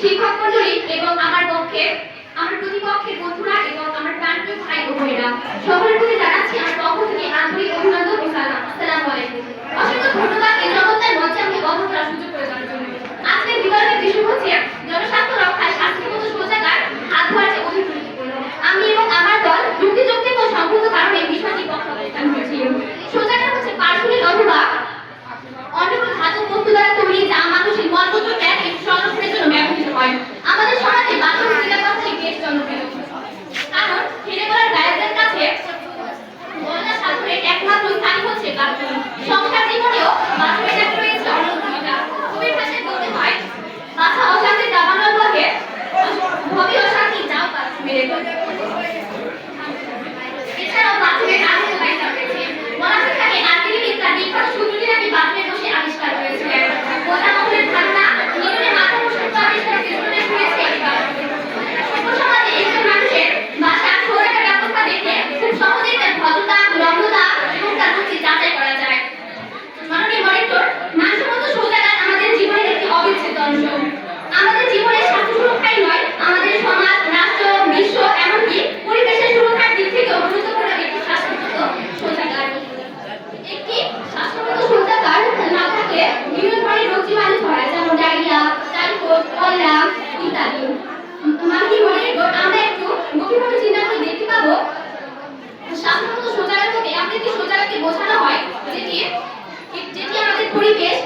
শিক্ষক মন্ডলী এবং আমার পক্ষে, আমার প্রতিপক্ষের বন্ধুরা এবং আমার প্রাণপ্রিয় ভাই ও বোনেরা, সকলের প্রতি জানাচ্ছি আমার পক্ষ থেকে আন্তরিক অভিনন্দন ও সালাম আলাইকুম। অসংখ্য ধন্যবাদ এই জগতের মঞ্চে করার সুযোগ করে দেওয়ার জন্য। আজকের বিতর্কের বিষয় হচ্ছে আমাদেরকে সোজা বোঝানো হয় যেটি যেটি আমাদের পরিবেশ